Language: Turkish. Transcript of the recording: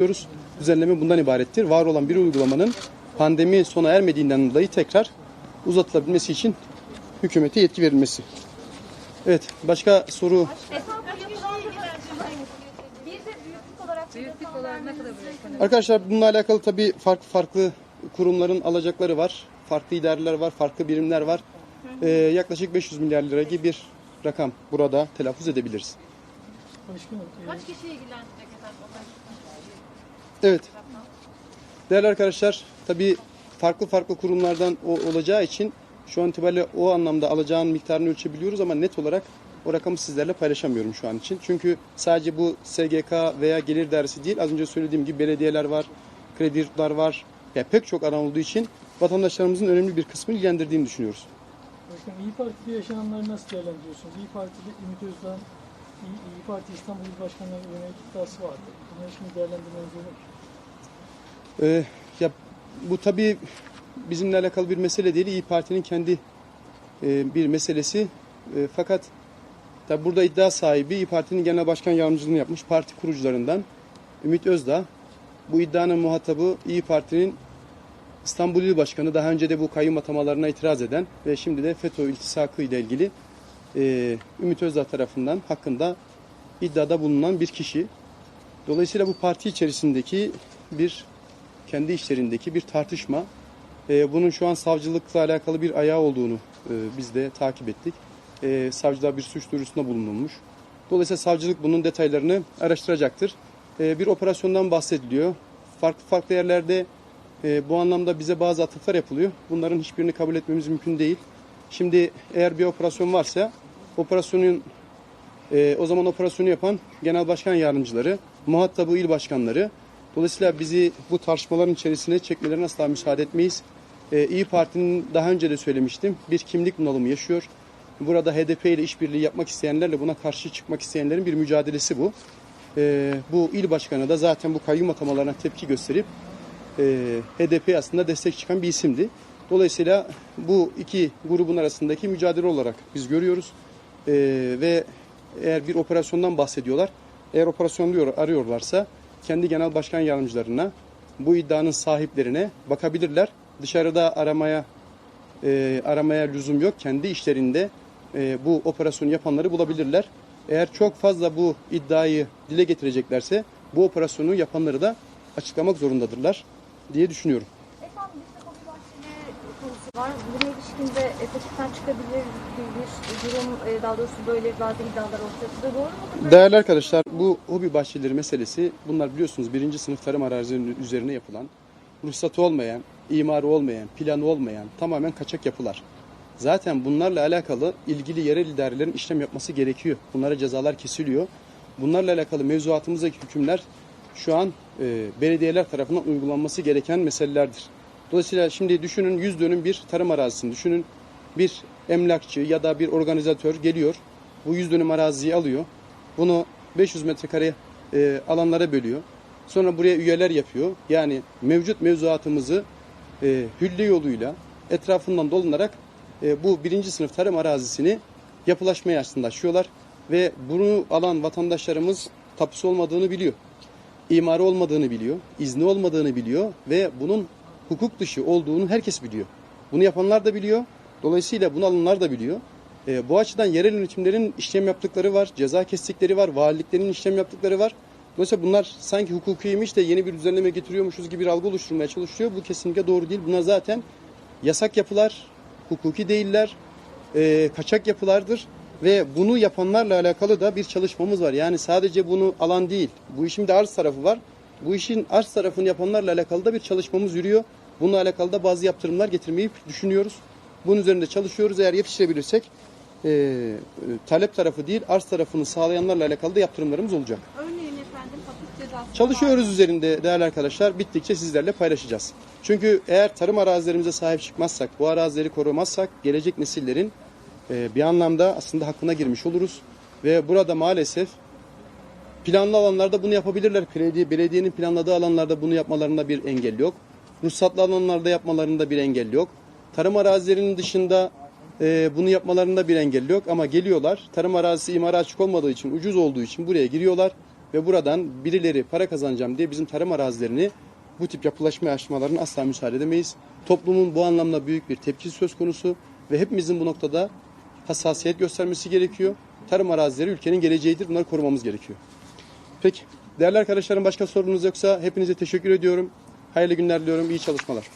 diyoruz. Düzenleme bundan ibarettir. Var olan bir uygulamanın pandemi sona ermediğinden dolayı tekrar uzatılabilmesi için hükümete yetki verilmesi. Evet, başka soru Hesap yapılandırma. Bir de büyüklük olarak Büyüklük olarak ne kadar büyük? Arkadaşlar bununla alakalı tabii farklı farklı kurumların alacakları var. Farklı idareler var, farklı birimler var. Ee, yaklaşık 500 milyar lira gibi bir rakam burada telaffuz edebiliriz. Kaç kişiyi ilgilendirecek olarak? Evet. Değerli arkadaşlar, tabii farklı farklı kurumlardan olacağı için şu an itibariyle o anlamda alacağın miktarını ölçebiliyoruz ama net olarak o rakamı sizlerle paylaşamıyorum şu an için. Çünkü sadece bu SGK veya gelir dairesi değil, az önce söylediğim gibi belediyeler var, kredi var. Yani pek çok alan olduğu için vatandaşlarımızın önemli bir kısmını ilgilendirdiğini düşünüyoruz. Başkanım İyi Parti'de yaşananları nasıl değerlendiriyorsunuz? İyi Parti'de Ümit Özdağ, İyi, Parti İstanbul İl Başkanı'na yönelik iddiası vardı. Bunları şimdi değerlendirmeniz olur. Ee, ya bu tabii bizimle alakalı bir mesele değil. İyi Parti'nin kendi e, bir meselesi. E, fakat tabii burada iddia sahibi İyi Parti'nin genel başkan yardımcılığını yapmış parti kurucularından Ümit Özdağ. Bu iddianın muhatabı İyi Parti'nin İstanbul İl Başkanı daha önce de bu kayyum atamalarına itiraz eden ve şimdi de FETÖ iltisakı ile ilgili e, Ümit Özdağ tarafından hakkında iddiada bulunan bir kişi. Dolayısıyla bu parti içerisindeki bir kendi işlerindeki bir tartışma. Ee, bunun şu an savcılıkla alakalı bir ayağı olduğunu e, biz de takip ettik. Ee, savcılığa bir suç duyurusunda bulunulmuş. Dolayısıyla savcılık bunun detaylarını araştıracaktır. Ee, bir operasyondan bahsediliyor. Farklı farklı yerlerde e, bu anlamda bize bazı atıflar yapılıyor. Bunların hiçbirini kabul etmemiz mümkün değil. Şimdi eğer bir operasyon varsa operasyonun e, o zaman operasyonu yapan genel başkan yardımcıları, muhatabı il başkanları. Dolayısıyla bizi bu tartışmaların içerisine çekmelerine asla müsaade etmeyiz. E, İyi Parti'nin daha önce de söylemiştim bir kimlik bunalımı yaşıyor. Burada HDP ile işbirliği yapmak isteyenlerle buna karşı çıkmak isteyenlerin bir mücadelesi bu. E, bu il başkanı da zaten bu kayyum atamalarına tepki gösterip e, HDP aslında destek çıkan bir isimdi. Dolayısıyla bu iki grubun arasındaki mücadele olarak biz görüyoruz. E, ve eğer bir operasyondan bahsediyorlar, eğer operasyon diyor, arıyorlarsa kendi genel başkan yardımcılarına, bu iddianın sahiplerine bakabilirler. Dışarıda aramaya e, aramaya lüzum yok. Kendi işlerinde e, bu operasyonu yapanları bulabilirler. Eğer çok fazla bu iddiayı dile getireceklerse bu operasyonu yapanları da açıklamak zorundadırlar diye düşünüyorum. Efendim bizde hobi bahçeleri konusu var. Buna ilişkin de çıkabilir bir, durum, e, daha doğrusu böyle bazı iddialar ortaya. Doğru mudur? Değerli arkadaşlar bu hobi bahçeleri meselesi bunlar biliyorsunuz birinci sınıf tarım arazilerinin üzerine yapılan ruhsatı olmayan, imarı olmayan, planı olmayan tamamen kaçak yapılar. Zaten bunlarla alakalı ilgili yerel idarelerin işlem yapması gerekiyor. Bunlara cezalar kesiliyor. Bunlarla alakalı mevzuatımızdaki hükümler şu an e, belediyeler tarafından uygulanması gereken meselelerdir. Dolayısıyla şimdi düşünün 100 dönüm bir tarım arazisini düşünün. Bir emlakçı ya da bir organizatör geliyor. Bu 100 dönüm araziyi alıyor. Bunu 500 metrekare e, alanlara bölüyor. Sonra buraya üyeler yapıyor. Yani mevcut mevzuatımızı e, hülle yoluyla etrafından dolanarak e, bu birinci sınıf tarım arazisini yapılaşmaya aslında açıyorlar. Ve bunu alan vatandaşlarımız tapusu olmadığını biliyor. İmarı olmadığını biliyor. izni olmadığını biliyor. Ve bunun hukuk dışı olduğunu herkes biliyor. Bunu yapanlar da biliyor. Dolayısıyla bunu alanlar da biliyor. E, bu açıdan yerel yönetimlerin işlem yaptıkları var, ceza kestikleri var, valiliklerin işlem yaptıkları var. Dolayısıyla bunlar sanki hukukiymiş de yeni bir düzenleme getiriyormuşuz gibi bir algı oluşturmaya çalışıyor. Bu kesinlikle doğru değil. Bunlar zaten yasak yapılar, hukuki değiller, e, kaçak yapılardır. Ve bunu yapanlarla alakalı da bir çalışmamız var. Yani sadece bunu alan değil, bu işin de arz tarafı var. Bu işin arz tarafını yapanlarla alakalı da bir çalışmamız yürüyor. Bununla alakalı da bazı yaptırımlar getirmeyi düşünüyoruz. Bunun üzerinde çalışıyoruz. Eğer yetiştirebilirsek e, e, talep tarafı değil, arz tarafını sağlayanlarla alakalı da yaptırımlarımız olacak. Örneğin efendim hapis cezası. Çalışıyoruz üzerinde değerli arkadaşlar. Bittikçe sizlerle paylaşacağız. Çünkü eğer tarım arazilerimize sahip çıkmazsak, bu arazileri korumazsak gelecek nesillerin e, bir anlamda aslında hakkına girmiş oluruz. Ve burada maalesef planlı alanlarda bunu yapabilirler. Belediye, belediyenin planladığı alanlarda bunu yapmalarında bir engel yok. Ruhsatlı alanlarda yapmalarında bir engel yok. Tarım arazilerinin dışında e, bunu yapmalarında bir engel yok ama geliyorlar. Tarım arazisi imara açık olmadığı için, ucuz olduğu için buraya giriyorlar. ve buradan birileri para kazanacağım diye bizim tarım arazilerini bu tip yapılaşma aşamalarına asla müsaade edemeyiz. Toplumun bu anlamda büyük bir tepkisi söz konusu ve hepimizin bu noktada hassasiyet göstermesi gerekiyor. Tarım arazileri ülkenin geleceğidir. Bunları korumamız gerekiyor. Peki. Değerli arkadaşlarım başka sorunuz yoksa hepinize teşekkür ediyorum. Hayırlı günler diliyorum. İyi çalışmalar.